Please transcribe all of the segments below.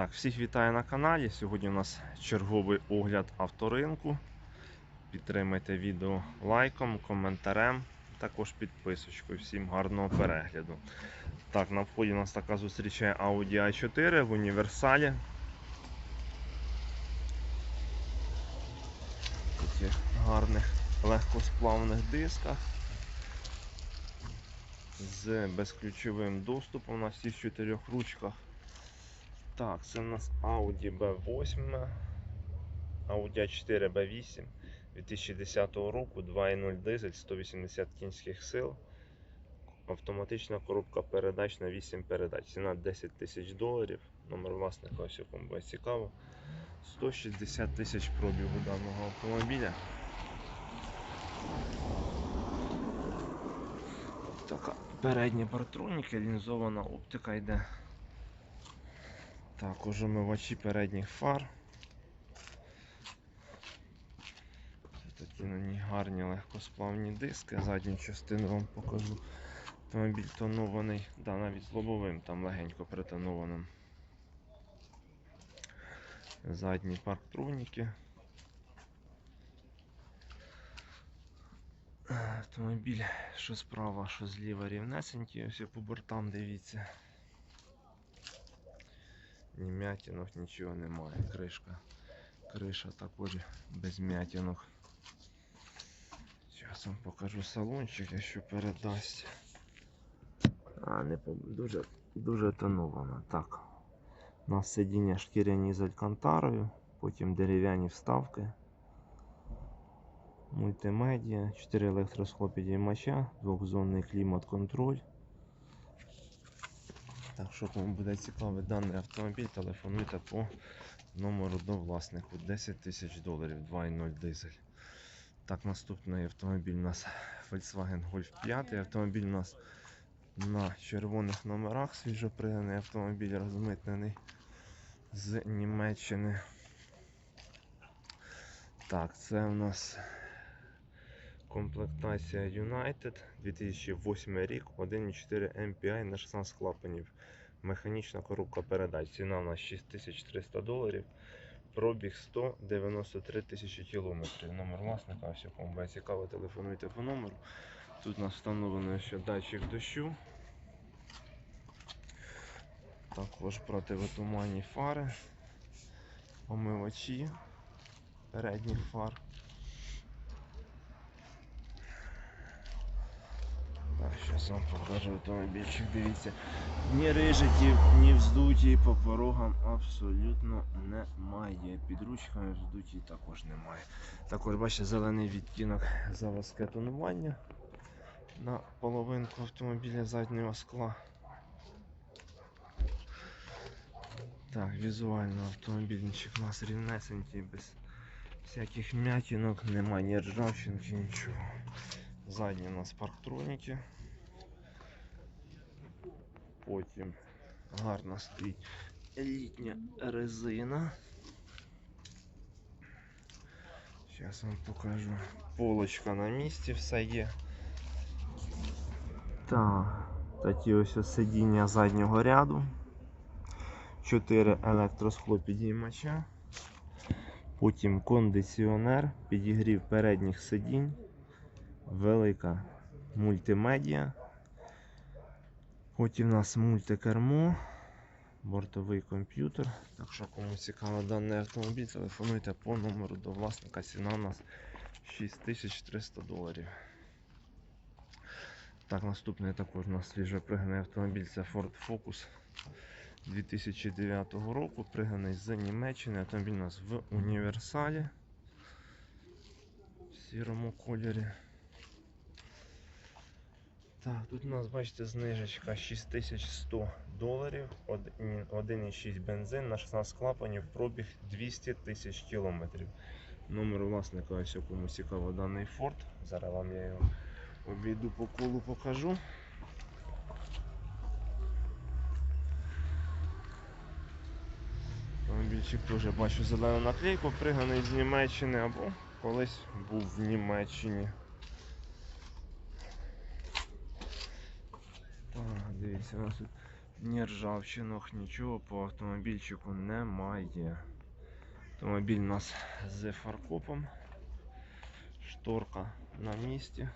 Так, всіх вітаю на каналі. Сьогодні у нас черговий огляд авторинку. Підтримайте відео лайком, коментарем, також підписочкою. Всім гарного перегляду. Так, на вході у нас така зустрічає Audi A4 в універсалі. Такі гарних легкосплавних дисках. З безключовим доступом на всіх чотирьох ручках. Так, це у нас Audi B8, Audi A4 B8 2010 року, 2.0 дизель, 180 кінських сил. Автоматична коробка передач на 8 передач. Ціна 10 тисяч доларів. Номер власника ось якому буде цікаво. 160 тисяч пробігу даного автомобіля. Така передні партроніки, лінзована оптика йде. Також омивачі передніх фар. Такі на ній гарні легкосплавні диски. Задню частину вам покажу. Автомобіль тонований, да, навіть з лобовим там легенько притонованим. Задні парктроніки. Автомобіль, що справа, що зліва рівнесенький, ось по бортам дивіться. Ні м'ятінок, нічого немає. Кришка. Криша також без м'ятінок. Зараз вам покажу салончик, якщо передасть. А, не дуже, дуже тоновано. Так. У нас сидіння шкіряні з алькантарою, потім дерев'яні вставки. Мультимедіа, 4 електросхлопідіймача, двохзонний клімат-контроль. Так що кому буде цікавий даний автомобіль, телефонуйте по номеру до власнику 10 тисяч доларів 2.0 дизель. Так, наступний автомобіль у нас Volkswagen Golf 5. Автомобіль у нас на червоних номерах, свіжоприданий автомобіль розмитнений з Німеччини. Так, це у нас комплектація United 2008 рік, 1.4 MPI на 16 клапанів. Механічна коробка передач. Ціна у нас 6300 доларів. Пробіг 193 тисячі кілометрів. Номер власника, ось якому буде цікаво, телефонуйте по номеру. Тут у нас встановлений ще датчик дощу. Також противотуманні фари, омивачі передніх фар. Зараз вам покажу автомобільчик, дивіться. Ні рижиків, ні вздуті по порогам абсолютно немає. Під ручками вздуті також немає. Також бачите, зелений відтінок заводське тонування на половинку автомобіля заднього скла. Так, візуально автомобільничок у нас рівнесенький, без всяких м'ятінок, немає ні ржавчинки, нічого. Задні у нас парктроніки. Потім гарно стоїть літня резина. Зараз вам покажу. Полочка на місці, все є. Так, такі ось сидіння заднього ряду. 4 електросхлопідіймача. Потім кондиціонер, підігрів передніх сидінь велика мультимедіа. Потім у нас мультикермо, бортовий комп'ютер. Так що кому цікаво даний автомобіль, телефонуйте по номеру до власника. Ціна у нас 6300 доларів. Так, наступний також у нас свіжо приганий автомобіль це Ford Focus 2009 року. Приганий з Німеччини. Автомобіль у нас в універсалі в сірому кольорі. Так, тут у нас, бачите, знижечка 6100 доларів, 1,6 бензин на 16 клапанів, пробіг 200 тисяч кілометрів. Номер власника, ось кому цікаво даний Ford. Зараз вам я його обійду по колу покажу. Автомобільчик теж бачу зелену наклейку, приганий з Німеччини або колись був в Німеччині. дивіться, у нас тут Ні ржавчинок, нічого по автомобільчику немає. Автомобіль у нас з фаркопом. Шторка на місці.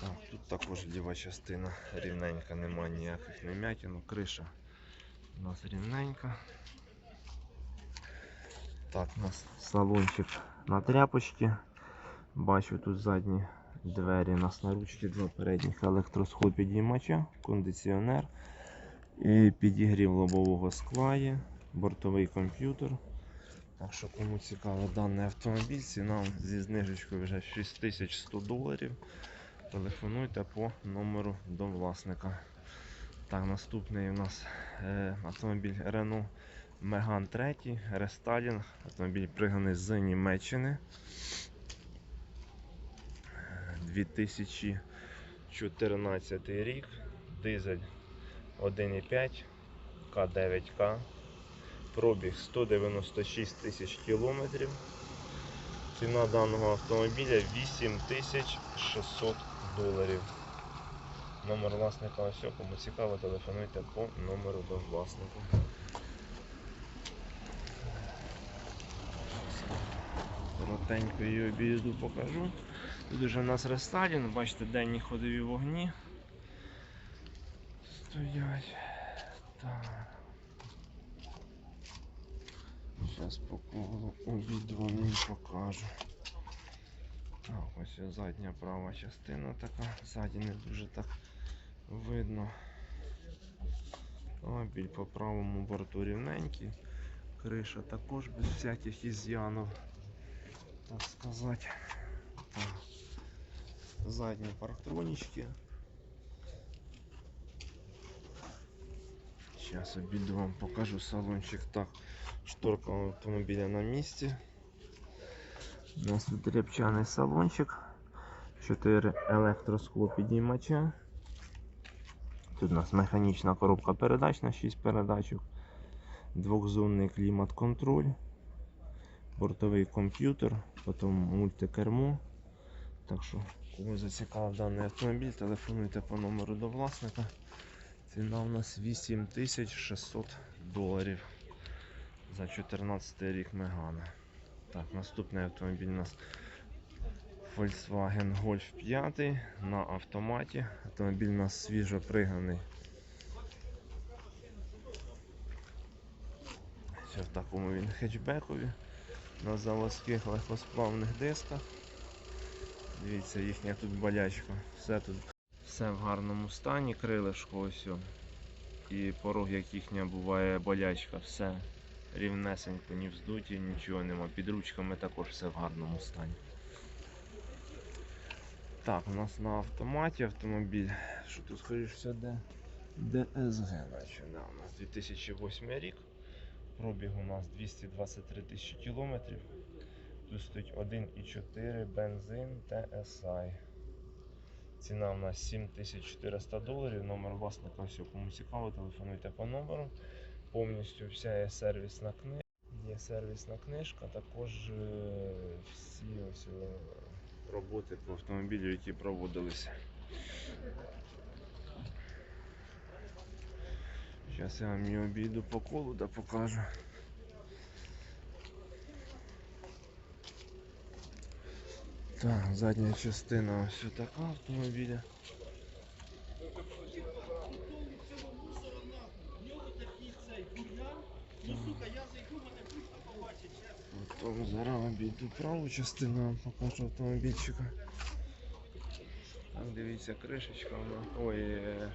Так, тут також ліва частина рівненька, немає ніяких нем'ятин, криша у нас рівненька. Так, у нас салончик на тряпочці. Бачу тут задні двері у нас на ручці, два передніх електросход підіймача, кондиціонер і підігрів лобового скла є, бортовий комп'ютер. Так що кому цікаво даний автомобіль, ціна зі знижечкою вже 6100 доларів. Телефонуйте по номеру до власника. Так, наступний у нас е, автомобіль Renault Megane 3, рестайлінг. Автомобіль пригнаний з Німеччини. 2014 рік. Дизель 1,5 К9К. Пробіг 196 тисяч кілометрів. Ціна даного автомобіля 8600 доларів. Номер власника ось, кому цікаво, телефонуйте по номеру до власника. Коротенько її об'їзду покажу. Тут уже у нас рестайлінг, бачите, денні ходові вогні. Стоять. Так. Зараз по колу обійду вам покажу. Так, ось задня права частина така, ззаді не дуже так видно. Автомобіль по правому борту рівненький. Криша також без всяких із'янів, так сказати. Так. Задні парктронічки. Зараз обіду вам покажу салончик. Так, шторка автомобіля на місці. У нас тут репчаний салончик. 4 електроскло підіймача. Тут у нас механічна коробка передач на 6 передачок. Двохзонний клімат-контроль, бортовий комп'ютер, потім мультикермо. Так що, кого зацікавив даний автомобіль, телефонуйте по номеру до власника. Ціна у нас 8600 доларів за 14 рік Мегана. Так, наступний автомобіль у нас Volkswagen Golf 5 на автоматі. Автомобіль у нас свіжо пригнаний. Ще в такому він хетчбекові на заводських легкосплавних дисках. Дивіться, їхня тут болячка. Все тут все в гарному стані, крилишко ось. І порог, як їхня буває болячка, все рівнесенько, ні вздуті, нічого нема. Під ручками також все в гарному стані. Так, у нас на автоматі автомобіль. Що тут скоріш все де? ДСГ, наче, да, у нас 2008 рік. Пробіг у нас 223 тисячі кілометрів. Тут стоїть 1,4 бензин TSI. Ціна у нас 7400 доларів. Номер власника, все, кому цікаво, телефонуйте по номеру. Повністю вся є сервісна книжка. Є сервісна книжка, також е, всі ось е, роботи по автомобілю, які проводилися. Зараз я вам її обійду по колу да покажу. Так, задня частина ось така автомобіля. Потім зараз обійду праву частину покажу автомобільчика. Так, дивіться, кришечка вона. Ой, е,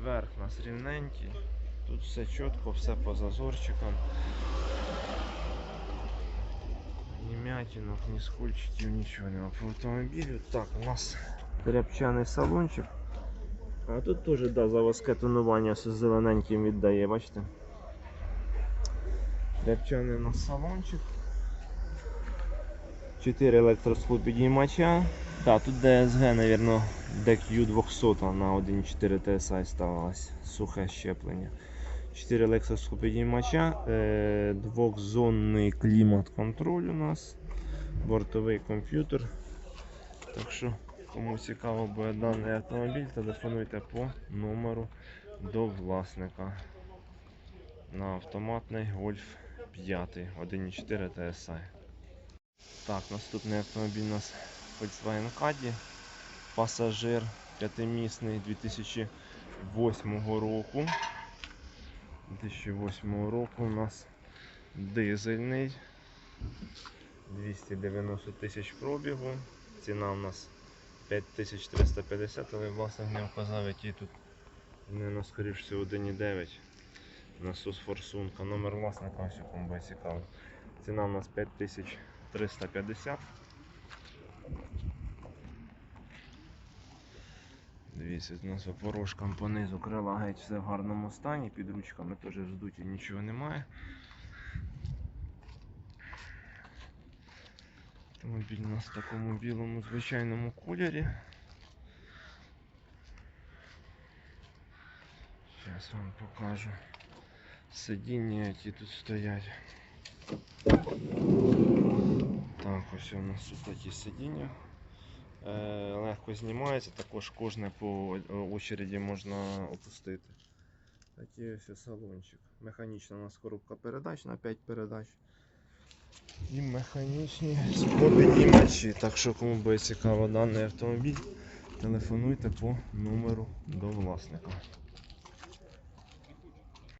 верх у нас рівненький. Тут все чітко, все по зазорчикам. Ні м'ятінок, ні скольчиків, нічого нема по автомобілю. Так, у нас рябчаний салончик. А тут теж да, заводське тонування все зелененьким віддає, бачите? Рябчаний у нас салончик. 4 електросклу підіймача. Так, тут DSG, мабуть, DQ 200 на 1.4 TSI ставилось. Сухе щеплення. 4 електросклу підіймача, е, двохзонний клімат-контроль у нас, бортовий комп'ютер. Так що, кому цікаво буде даний автомобіль, телефонуйте по номеру до власника на автоматний Golf 5 1.4 TSI. Так, наступний автомобіль у нас Volkswagen Caddy. Пасажир п'ятимісний 2008 року. 2008 року у нас дизельний. 290 тисяч пробігу. Ціна у нас 5350, але власник не вказав, який тут не скоріше всього 1,9. Насос форсунка. Номер власника ось кому буде цікаво. Ціна у нас 5350. Дивіться, у нас опорожкам понизу крила геть все в гарному стані, під ручками теж здуті нічого немає. Автомобіль у нас в такому білому звичайному кольорі. Зараз вам покажу сидіння, які тут стоять. Так, ось у нас тут такі сидіння. Е, легко знімається, також кожне по очереді можна опустити. Такий ось салончик. Механічна у нас коробка передач на 5 передач. І механічні склопідіймачі. Так що кому буде цікаво даний автомобіль, телефонуйте по номеру до власника.